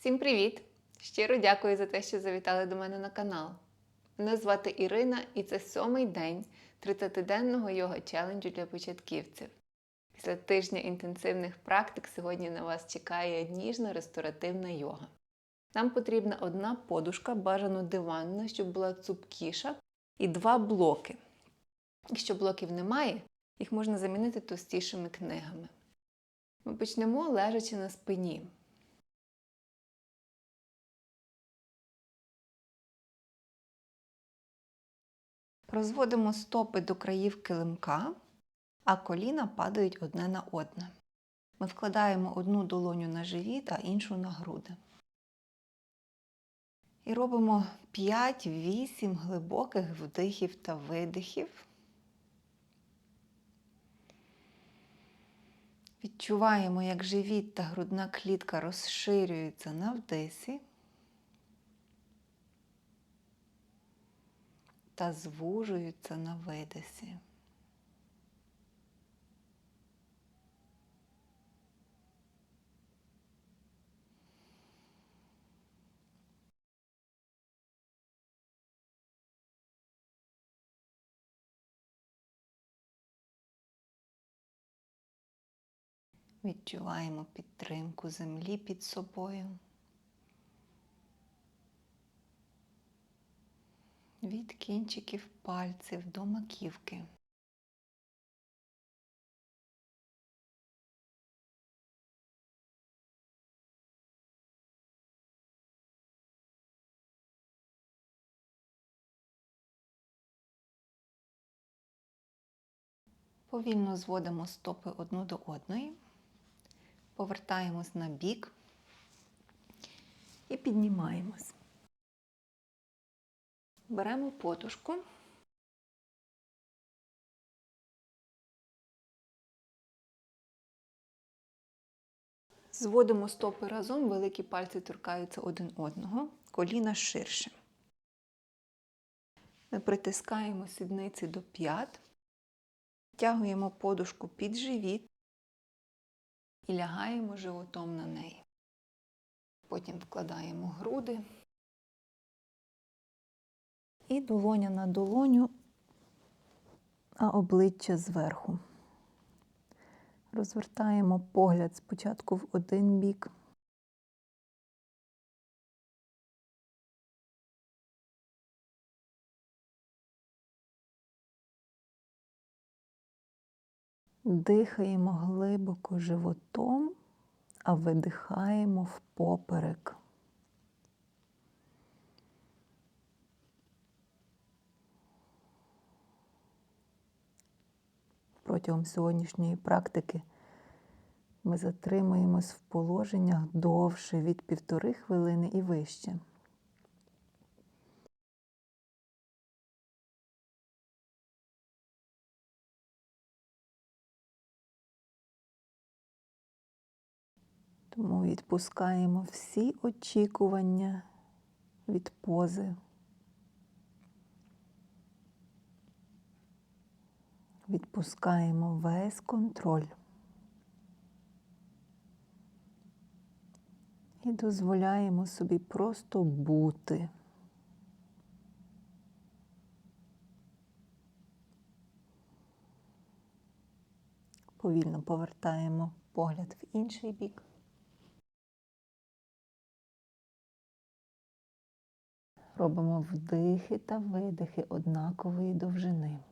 Всім привіт! Щиро дякую за те, що завітали до мене на канал. Мене звати Ірина, і це сьомий день 30-денного йога челенджу для початківців. Після тижня інтенсивних практик сьогодні на вас чекає ніжна ресторативна йога. Нам потрібна одна подушка, бажано диванна, щоб була цупкіша, і два блоки. Якщо блоків немає, їх можна замінити товстішими книгами. Ми почнемо лежачи на спині. Розводимо стопи до країв килимка, а коліна падають одне на одне. Ми вкладаємо одну долоню на живіт, а іншу на груди. І робимо 5-8 глибоких вдихів та видихів. Відчуваємо, як живіт та грудна клітка розширюються на вдисі та звужуються на видисі. Відчуваємо підтримку землі під собою. Від кінчиків пальців до маківки. Повільно зводимо стопи одну до одної, повертаємось на бік і піднімаємось. Беремо подушку. Зводимо стопи разом, великі пальці торкаються один одного, коліна ширше. Ми притискаємо сідниці до п'ят, тягуємо подушку під живіт і лягаємо животом на неї. Потім вкладаємо груди. І долоня на долоню, а обличчя зверху. Розвертаємо погляд спочатку в один бік. Дихаємо глибоко животом, а видихаємо в поперек. Протягом сьогоднішньої практики ми затримуємось в положеннях довше від півтори хвилини і вище. Тому відпускаємо всі очікування від пози. Відпускаємо весь контроль і дозволяємо собі просто бути. Повільно повертаємо погляд в інший бік. Робимо вдихи та видихи однакової довжини.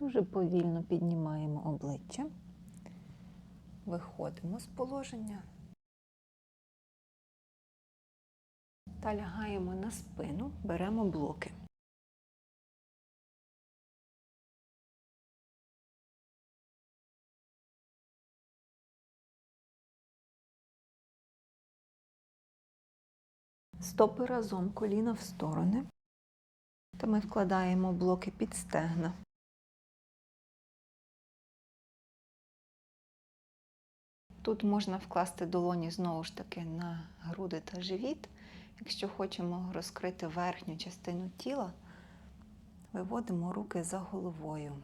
Дуже повільно піднімаємо обличчя, Виходимо з положення та лягаємо на спину, беремо блоки. Стопи разом, коліна в сторони. Та ми вкладаємо блоки під стегна. Тут можна вкласти долоні знову ж таки на груди та живіт. Якщо хочемо розкрити верхню частину тіла, виводимо руки за головою.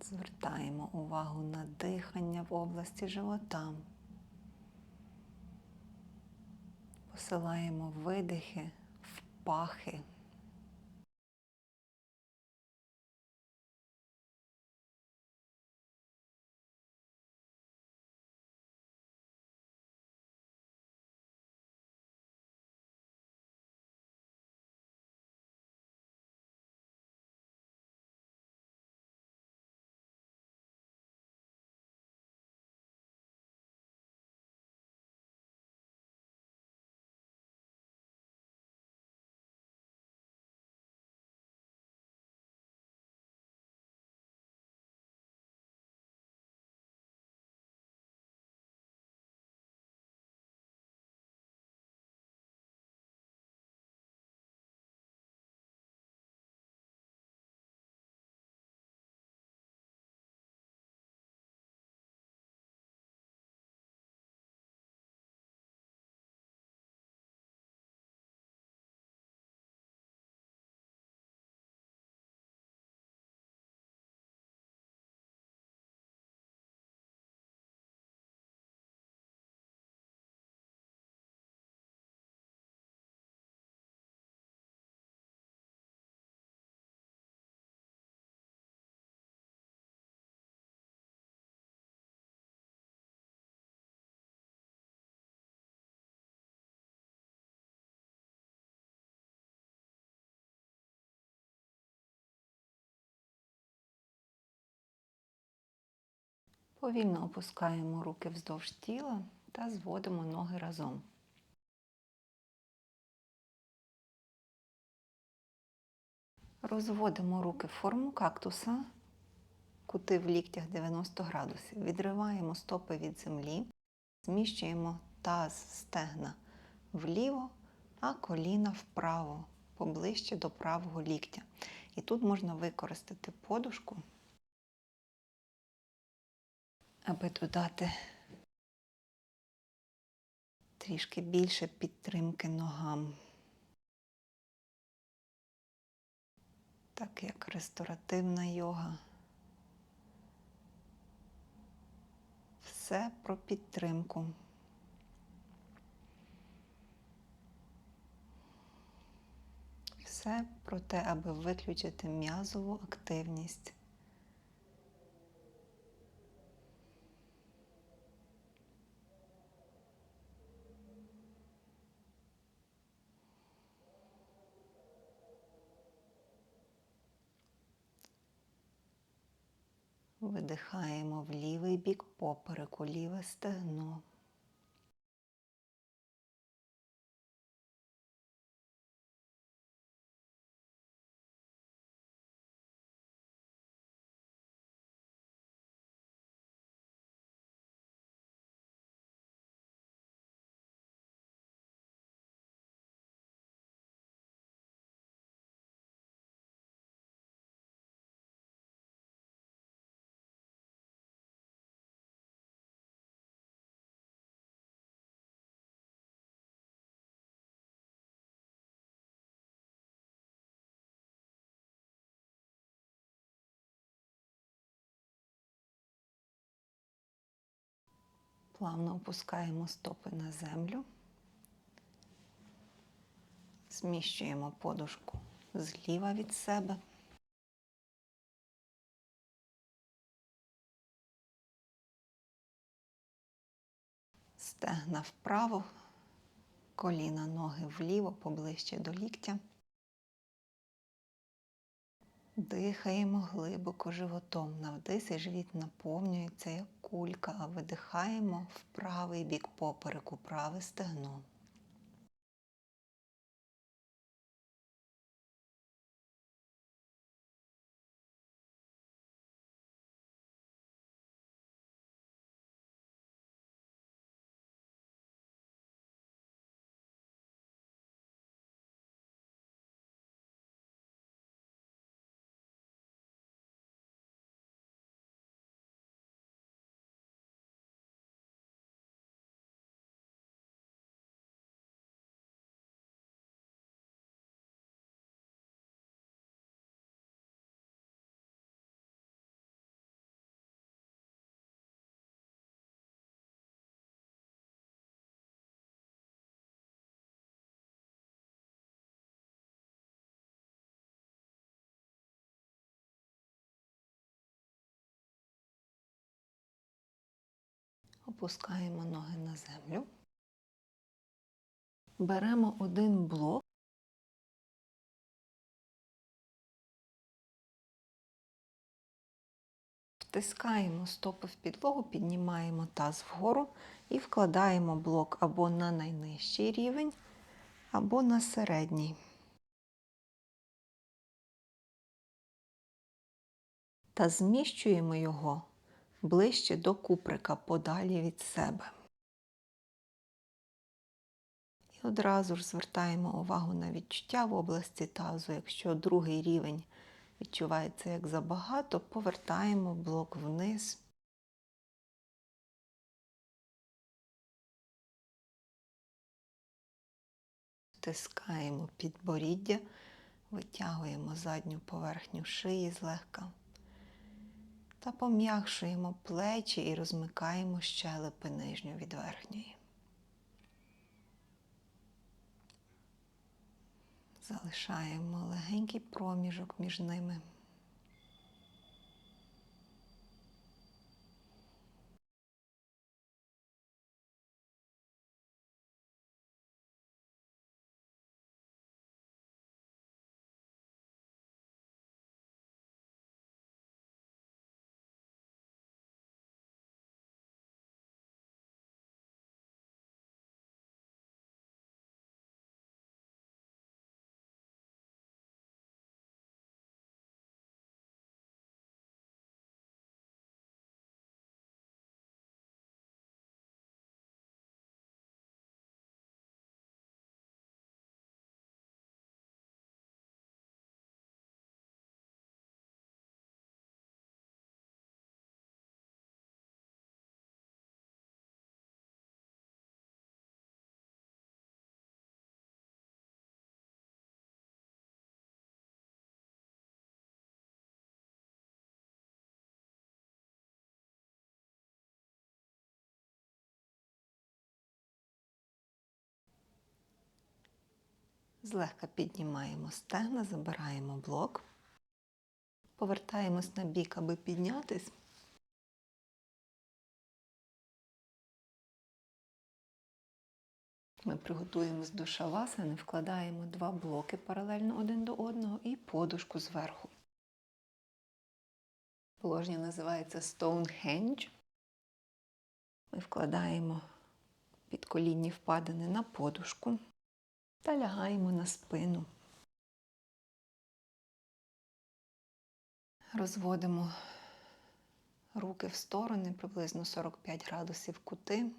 Звертаємо увагу на дихання в області живота. Посилаємо видихи пахи. Повільно опускаємо руки вздовж тіла та зводимо ноги разом. Розводимо руки в форму кактуса, кути в ліктях 90 градусів. Відриваємо стопи від землі, зміщуємо таз стегна вліво, а коліна вправо, поближче до правого ліктя. І тут можна використати подушку аби додати трішки більше підтримки ногам. Так як ресторативна йога. Все про підтримку. Все про те, аби виключити м'язову активність. Видихаємо в лівий бік попереку, ліве стегно. Плавно опускаємо стопи на землю, зміщуємо подушку зліва від себе. Стегна вправо, Коліна ноги вліво, поближче до ліктя. Дихаємо глибоко животом. На вдисі живіт наповнюється як кулька, а видихаємо в правий бік попереку, праве стегно. Опускаємо ноги на землю. Беремо один блок. Втискаємо стопи в підлогу, піднімаємо таз вгору і вкладаємо блок або на найнижчий рівень, або на середній. Та зміщуємо його ближче до куприка, подалі від себе. І одразу ж звертаємо увагу на відчуття в області тазу. Якщо другий рівень відчувається як забагато, повертаємо блок вниз. Стискаємо підборіддя, витягуємо задню поверхню шиї злегка та пом'якшуємо плечі і розмикаємо щелепи нижню від верхньої. Залишаємо легенький проміжок між ними. Злегка піднімаємо стегна, забираємо блок, повертаємось на бік, аби піднятись. Ми приготуємось до шавасани, вкладаємо два блоки паралельно один до одного і подушку зверху. Положення називається Stonehenge. Ми вкладаємо підколінні впадини на подушку та лягаємо на спину. Розводимо руки в сторони приблизно 45 градусів кути,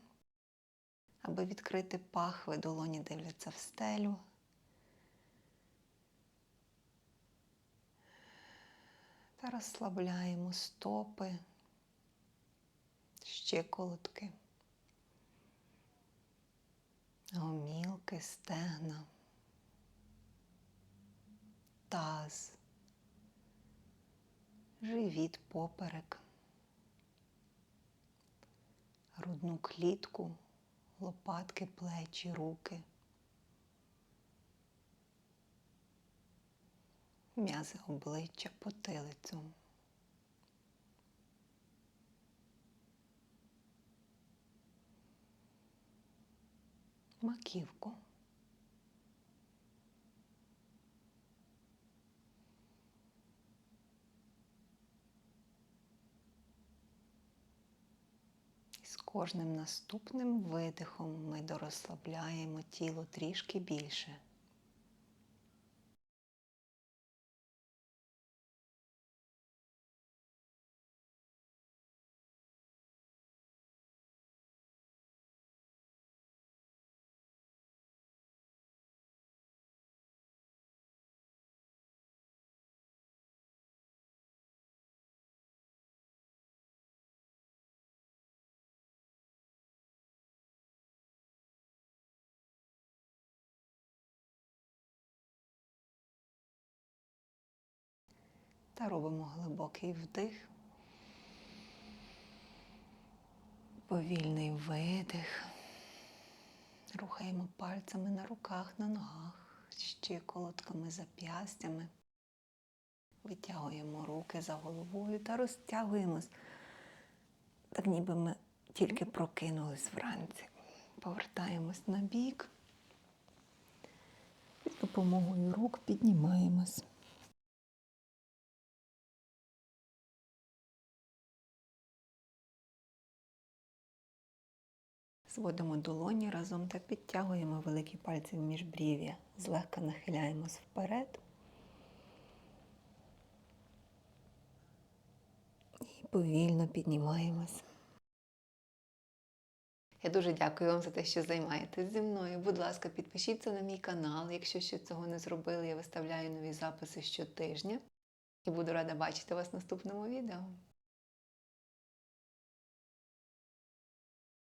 аби відкрити пахви, долоні дивляться в стелю. Та розслабляємо стопи, щиколотки гомілки, стегна, таз, живіт, поперек, грудну клітку, лопатки, плечі, руки, м'язи обличчя, потилицю. маківку. З кожним наступним видихом ми дорозслабляємо тіло трішки більше. Та робимо глибокий вдих. Повільний видих. Рухаємо пальцями на руках, на ногах, щиколотками, зап'ястями. Витягуємо руки за головою та розтягуємось, так ніби ми тільки прокинулись вранці. Повертаємось на бік. З допомогою рук піднімаємось. Зводимо долоні разом та підтягуємо великі пальці в міжбрів'я. Злегка нахиляємось вперед. І повільно піднімаємось. Я дуже дякую вам за те, що займаєтесь зі мною. Будь ласка, підпишіться на мій канал. Якщо ще цього не зробили, я виставляю нові записи щотижня. І буду рада бачити вас в наступному відео.